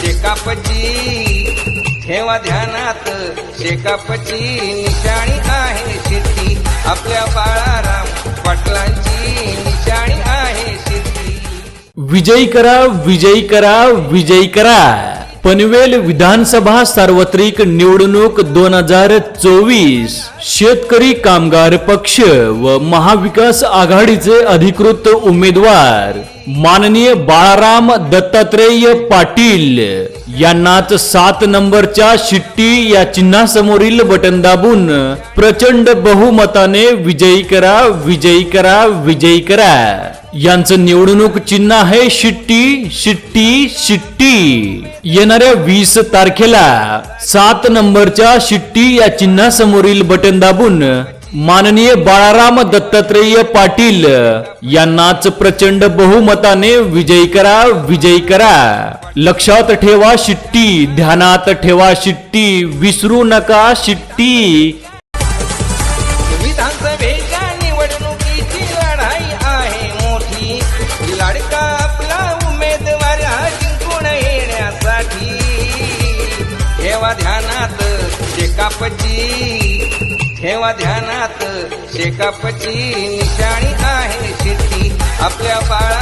शेकापची. ठेवा ध्यानात शेकापची. निशाणी आहे शेती आपल्या बाळाराम पाटलांची. निशाणी आहे शेती. विजयी करा विजयी करा विजयी करा. पनवेल विधानसभा सार्वत्रिक निवडणूक दोन हजार चोवीस. शेतकरी कामगार पक्ष व महाविकास आघाडीचे अधिकृत उमेदवार माननीय बाळाराम दत्तात्रेय पाटील यांनाच सात नंबरच्या शिट्टी या चिन्हासमोरील बटन दाबून प्रचंड बहुमताने विजयी करा विजयी करा विजयी करा. यांचं निवडणूक चिन्ह आहे शिट्टी शिट्टी शिट्टी. येणाऱ्या वीस तारखेला सात नंबरच्या शिट्टी या चिन्हासमोरील बटन दाबून माननीय बाळाराम दत्तात्रेय पाटील यांनाच प्रचंड बहुमताने विजयी करा विजयी करा. लक्षात ठेवा शिट्टी ध्यानात ठेवा शिट्टी विसरू नका शिट्टी. लाडका आपला उमेदवार हा जिंकून येण्यासाठी? ठेवा ध्यानात शेकापची. ठेवा ध्यानात शेकापची. निशाणी आहे शेती. आपल्या बाळ